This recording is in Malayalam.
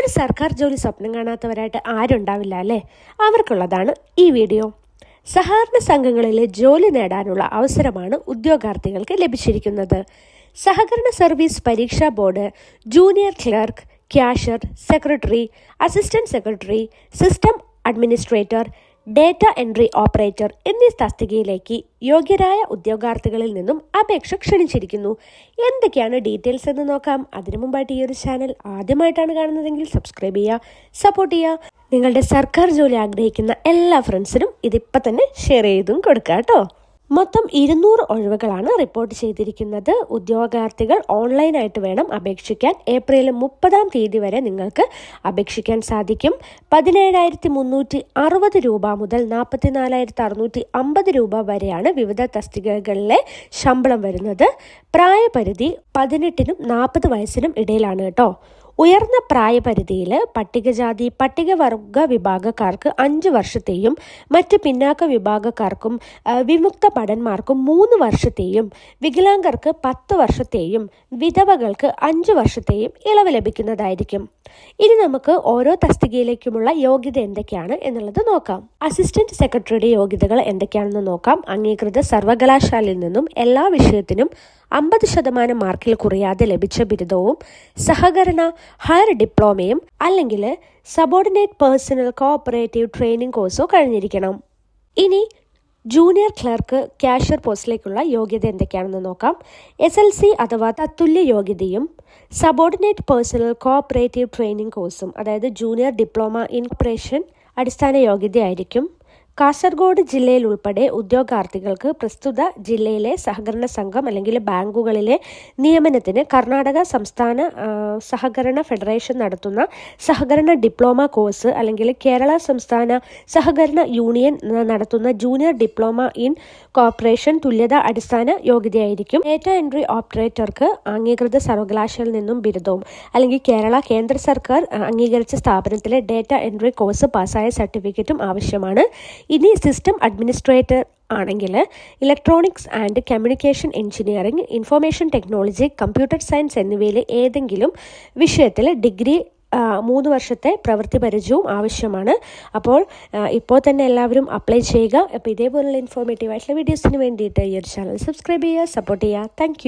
ഒരു സർക്കാർ ജോലി സ്വപ്നം കാണാത്തവരായിട്ട് ആരുണ്ടാവില്ല അല്ലേ? അവർക്കുള്ളതാണ് ഈ വീഡിയോ. സഹകരണ സംഘങ്ങളിലെ ജോലി നേടാനുള്ള അവസരമാണ് ഉദ്യോഗാർത്ഥികൾക്ക് ലഭിച്ചിരിക്കുന്നത്. സഹകരണ സർവീസ് പരീക്ഷാ board junior clerk cashier secretary assistant secretary system administrator data entry operator എന്നീ തസ്തികയിലേക്ക് യോഗ്യരായ ഉദ്യോഗാർത്ഥികളിൽ നിന്നും അപേക്ഷ ക്ഷണിച്ചിരിക്കുന്നു. എന്തൊക്കെയാണ് ഡീറ്റെയിൽസ് എന്ന് നോക്കാം. അതിനു മുമ്പായിട്ട് ഈ ഒരു ചാനൽ ആദ്യമായിട്ടാണ് കാണുന്നതെങ്കിൽ സബ്സ്ക്രൈബ് ചെയ്യുക സപ്പോർട്ട് ചെയ്യുക. നിങ്ങളുടെ സർക്കാർ ജോലി ആഗ്രഹിക്കുന്ന എല്ലാ ഫ്രണ്ട്സിനും ഇതിപ്പോൾ തന്നെ ഷെയർ ചെയ്തും കൊടുക്കുക കേട്ടോ. മൊത്തം ഇരുന്നൂറ് ഒഴിവുകളാണ് റിപ്പോർട്ട് ചെയ്തിരിക്കുന്നത്. ഉദ്യോഗാർത്ഥികൾ ഓൺലൈനായിട്ട് വേണം അപേക്ഷിക്കാൻ. ഏപ്രിൽ മുപ്പതാം തീയതി വരെ നിങ്ങൾക്ക് അപേക്ഷിക്കാൻ സാധിക്കും. പതിനേഴായിരത്തി മുന്നൂറ്റി അറുപത് രൂപ മുതൽ നാൽപ്പത്തിനാലായിരത്തി അറുന്നൂറ്റി അമ്പത് രൂപ വരെയാണ് വിവിധ തസ്തികകളിലെ ശമ്പളം വരുന്നത്. പ്രായപരിധി പതിനെട്ടിനും നാൽപ്പത് വയസ്സിനും ഇടയിലാണ് കേട്ടോ. ഉയർന്ന പ്രായപരിധിയിൽ പട്ടികജാതി പട്ടികവർഗ വിഭാഗക്കാർക്ക് അഞ്ച് വർഷത്തെയും മറ്റ് പിന്നാക്ക വിഭാഗക്കാർക്കും വിമുക്ത ഭടന്മാർക്കും മൂന്ന് വർഷത്തെയും വികലാംഗർക്ക് പത്ത് വർഷത്തെയും വിധവകൾക്ക് അഞ്ച് വർഷത്തെയും ഇളവ് ലഭിക്കുന്നതായിരിക്കും. ഇനി നമുക്ക് ഓരോ തസ്തികയിലേക്കുമുള്ള യോഗ്യത എന്തൊക്കെയാണ് എന്നുള്ളത് നോക്കാം. അസിസ്റ്റന്റ് സെക്രട്ടറിയുടെ യോഗ്യതകൾ എന്തൊക്കെയാണെന്ന് നോക്കാം. അംഗീകൃത സർവകലാശാലയിൽ നിന്നും എല്ലാ വിഷയത്തിനും അമ്പത് ശതമാനം മാർക്കിൽ കുറയാതെ ലഭിച്ച ബിരുദവും സഹകരണ ഹയർ ഡിപ്ലോമയും അല്ലെങ്കിൽ സബോർഡിനേറ്റ് പേഴ്സണൽ കോഓപ്പറേറ്റീവ് ട്രെയിനിങ് കോഴ്സോ കഴിഞ്ഞിരിക്കണം. ഇനി ജൂനിയർ ക്ലർക്ക് ക്യാഷ്യർ പോസ്റ്റിലേക്കുള്ള യോഗ്യത എന്തൊക്കെയാണെന്ന് നോക്കാം. എസ് എൽ സി അഥവാ തത്തുല്യ യോഗ്യതയും സബോർഡിനേറ്റ് പേഴ്സണൽ കോഓപ്പറേറ്റീവ് ട്രെയിനിങ് കോഴ്സും അതായത് ജൂനിയർ ഡിപ്ലോമ ഇൻ അടിസ്ഥാന യോഗ്യതയായിരിക്കും. കാസർഗോഡ് ജില്ലയിൽ ഉൾപ്പെടെ ഉദ്യോഗാർത്ഥികൾക്ക് പ്രസ്തുത ജില്ലയിലെ സഹകരണ സംഘം അല്ലെങ്കിൽ ബാങ്കുകളിലെ നിയമനത്തിന് കർണാടക സംസ്ഥാന സഹകരണ ഫെഡറേഷൻ നടത്തുന്ന സഹകരണ ഡിപ്ലോമ കോഴ്സ് അല്ലെങ്കിൽ കേരള സംസ്ഥാന സഹകരണ യൂണിയൻ നടത്തുന്ന ജൂനിയർ ഡിപ്ലോമ ഇൻ കോർപ്പറേഷൻ തുല്യത അടിസ്ഥാന യോഗ്യതയായിരിക്കും. ഡേറ്റ എൻട്രി ഓപ്പറേറ്റർക്ക് അംഗീകൃത സർവകലാശാലയിൽ നിന്നും ബിരുദവും അല്ലെങ്കിൽ കേരള കേന്ദ്ര സർക്കാർ അംഗീകരിച്ച സ്ഥാപനത്തിലെ ഡേറ്റ എൻട്രി കോഴ്സ് പാസ്സായ സർട്ടിഫിക്കറ്റും ആവശ്യമാണ്. ഇനി സിസ്റ്റം അഡ്മിനിസ്ട്രേറ്റർ ആണെങ്കിൽ electronics and communication engineering information technology computer science എന്നിവയിൽ ഏതെങ്കിലും വിഷയത്തിൽ ഡിഗ്രി മൂന്ന് വർഷത്തെ പ്രവൃത്തി പരിചയവും ആവശ്യമാണ്. അപ്പോൾ ഇപ്പോൾ തന്നെ എല്ലാവരും അപ്ലൈ ചെയ്യുക. അപ്പോൾ ഇതേപോലുള്ള ഇൻഫോർമേറ്റീവ് ആയിട്ടുള്ള വീഡിയോസിന് വേണ്ടിയിട്ട് ഈ ഒരു ചാനൽ സബ്സ്ക്രൈബ് ചെയ്യുക സപ്പോർട്ട് ചെയ്യുക. താങ്ക്